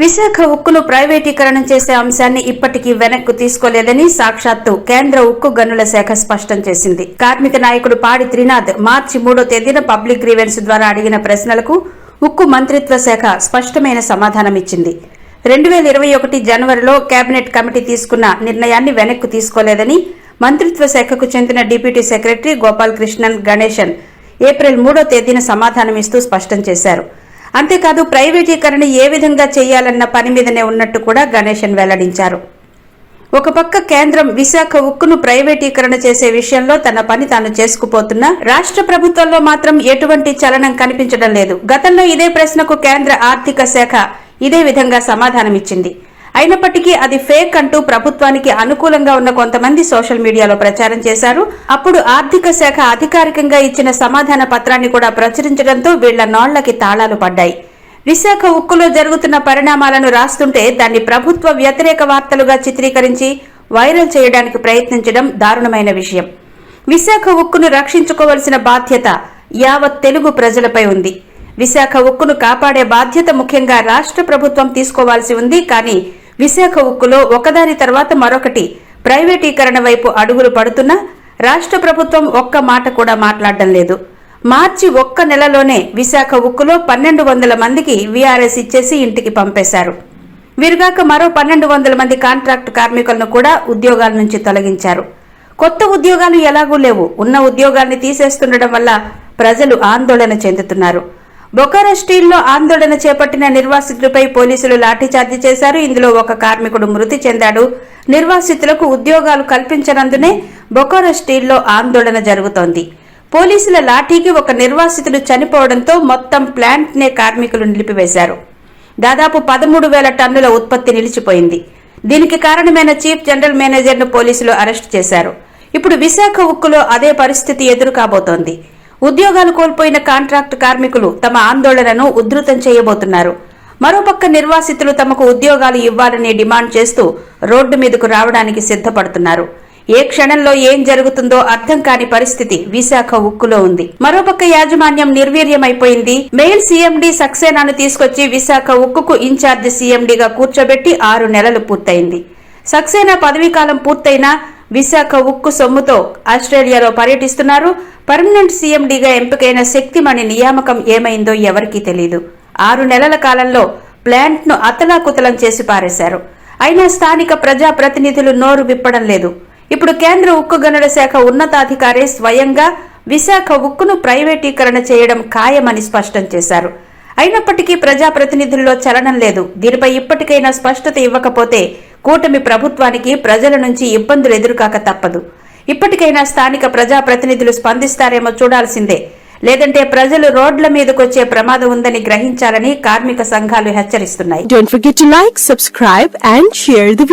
విశాఖ ఉక్కును ప్రైవేటీకరణ చేసే అంశాన్ని ఇప్పటికీ వెనక్కు తీసుకోలేదని సాక్షాత్తు కేంద్ర ఉక్కు గనుల శాఖ స్పష్టం చేసింది. కార్మిక నాయకుడు పాడి త్రినాథ్ మార్చి మూడో తేదీన పబ్లిక్ గ్రీవెన్స్ ద్వారా అడిగిన ప్రశ్నలకు ఉక్కు మంత్రిత్వ శాఖ స్పష్టమైన సమాధానమిచ్చింది రెండు వేల ఇరవై ఒకటి జనవరిలో కేబినెట్ కమిటీ తీసుకున్న నిర్ణయాన్ని వెనక్కు తీసుకోలేదని మంత్రిత్వ శాఖకు చెందిన deputy secretary Gopal Krishnan Ganesan April మూడో తేదీన సమాధానమిస్తూ స్పష్టం చేశారు. అంతేకాదు ప్రైవేటీకరణ ఏ విధంగా చేయాలన్న పని మీదనే ఉన్నట్టు కూడా గణేశన్ వెల్లడించారు. ఒక పక్క కేంద్రం విశాఖ ఉక్కును ప్రైవేటీకరణ చేసే విషయంలో తన పని తాను చేసుకుపోతున్నా రాష్ట్ర ప్రభుత్వంలో మాత్రం ఎటువంటి చలనం కనిపించడం లేదు. గతంలో ఇదే ప్రశ్నకు కేంద్ర ఆర్థిక శాఖ ఇదే విధంగా సమాధానమిచ్చింది. అయినప్పటికీ అది ఫేక్ అంటూ ప్రభుత్వానికి అనుకూలంగా ఉన్న కొంతమంది సోషల్ మీడియాలో ప్రచారం చేశారు. అప్పుడు ఆర్థిక శాఖ అధికారికంగా ఇచ్చిన సమాధాన పత్రాన్ని కూడా ప్రచురించడంతో వీళ్ళ నోళ్ళకి తాళాలు పడ్డాయి. విశాఖ ఉక్కులో జరుగుతున్న పరిణామాలను రాస్తుంటే దాన్ని ప్రభుత్వ వ్యతిరేక వార్తలుగా చిత్రీకరించి వైరల్ చేయడానికి ప్రయత్నించడం దారుణమైన విషయం. విశాఖ ఉక్కును రక్షించుకోవలసిన బాధ్యత యావత్ తెలుగు ప్రజలపై ఉంది. విశాఖ ఉక్కును కాపాడే బాధ్యత ముఖ్యంగా రాష్ట్ర ప్రభుత్వం తీసుకోవాల్సి ఉంది. కానీ విశాఖ ఉక్కులో ఒకదాని తర్వాత మరొకటి ప్రైవేటీకరణ వైపు అడుగులు పడుతున్నా రాష్ట్ర ప్రభుత్వం ఒక్క మాట కూడా మాట్లాడడం లేదు. మార్చి ఒక్క నెలలోనే విశాఖ ఉక్కులో పన్నెండు వందల మందికి వీఆర్ఎస్ ఇచ్చేసి ఇంటికి పంపేశారు. వీరుగాక మరో పన్నెండు వందల మంది కాంట్రాక్టు కార్మికులను కూడా ఉద్యోగాల నుంచి తొలగించారు. కొత్త ఉద్యోగాలు ఎలాగూ లేవు. ఉన్న ఉద్యోగాల్ని తీసేస్తుండటం వల్ల ప్రజలు ఆందోళన చెందుతున్నారు. బొకారో స్టీల్లో ఆందోళన చేపట్టిన నిర్వాసితులపై పోలీసులు లాఠీచార్జి చేశారు. ఇందులో ఒక కార్మికుడు మృతి చెందాడు. నిర్వాసితులకు ఉద్యోగాలు కల్పించనందునే బొకారో స్టీల్లో ఆందోళన జరుగుతోంది. పోలీసుల లాఠీకి ఒక నిర్వాసితుడు చనిపోవడంతో మొత్తం ప్లాంట్ నే కార్మికులు నిలిపివేశారు. దాదాపు పదమూడు వేల టన్నుల ఉత్పత్తి నిలిచిపోయింది. దీనికి కారణమైన చీఫ్ జనరల్ మేనేజర్ను పోలీసులు అరెస్టు చేశారు. ఇప్పుడు విశాఖ ఉక్కులో అదే పరిస్థితి ఎదురు కాబోతోంది ఉద్యోగాలు కోల్పోయిన కాంట్రాక్టు కార్మికులు తమ ఆందోళనను ఉధృతం చేయబోతున్నారు. మరోపక్క నిర్వాసితులు తమకు ఉద్యోగాలు ఇవ్వాలని డిమాండ్ చేస్తూ రోడ్డు మీదకు రావడానికి సిద్ధపడుతున్నారు. ఏ క్షణంలో ఏం జరుగుతుందో అర్థం కాని పరిస్థితి విశాఖ ఉక్కులో ఉంది. మరోపక్క యాజమాన్యం నిర్వీర్యమైపోయింది. మెయిల్ సీఎండీ సక్సేనాను తీసుకొచ్చి విశాఖ ఉక్కుకు ఇన్ఛార్జ్ సీఎండీగా కూర్చోబెట్టి ఆరు నెలలు పూర్తయింది. సక్సేనా పదవీకాలం పూర్తయినా విశాఖ ఉక్కు సొమ్ముతో ఆస్ట్రేలియాలో పర్యటిస్తున్నారు. పర్మనెంట్ సీఎండీగా ఎంపికైన శక్తిమణి నియామకం ఏమైందో ఎవరికీ తెలియదు ఆరు నెలల కాలంలో ప్లాంట్ను అతలాకుతలం చేసి పారేశారు. అయినా స్థానిక ప్రజా ప్రతినిధులు నోరు విప్పడం లేదు. ఇప్పుడు కేంద్ర ఉక్కు గనుల శాఖ ఉన్నతాధికారి స్వయంగా విశాఖ ఉక్కును ప్రైవేటీకరణ చేయడం ఖాయమని స్పష్టం చేశారు. అయినప్పటికీ ప్రజాప్రతినిధుల్లో చలనం లేదు. దీనిపై ఇప్పటికైనా స్పష్టత ఇవ్వకపోతే కూటమి ప్రభుత్వానికి ప్రజల నుంచి ఇబ్బందులు ఎదురుకాక తప్పదు. ఇప్పటికైనా స్థానిక ప్రజాప్రతినిధులు స్పందిస్తారేమో చూడాల్సిందే లేదంటే ప్రజలు రోడ్ల మీదకొచ్చే ప్రమాదం ఉందని గ్రహించాలని కార్మిక సంఘాలు హెచ్చరిస్తున్నాయి Don't forget to like, subscribe and share the.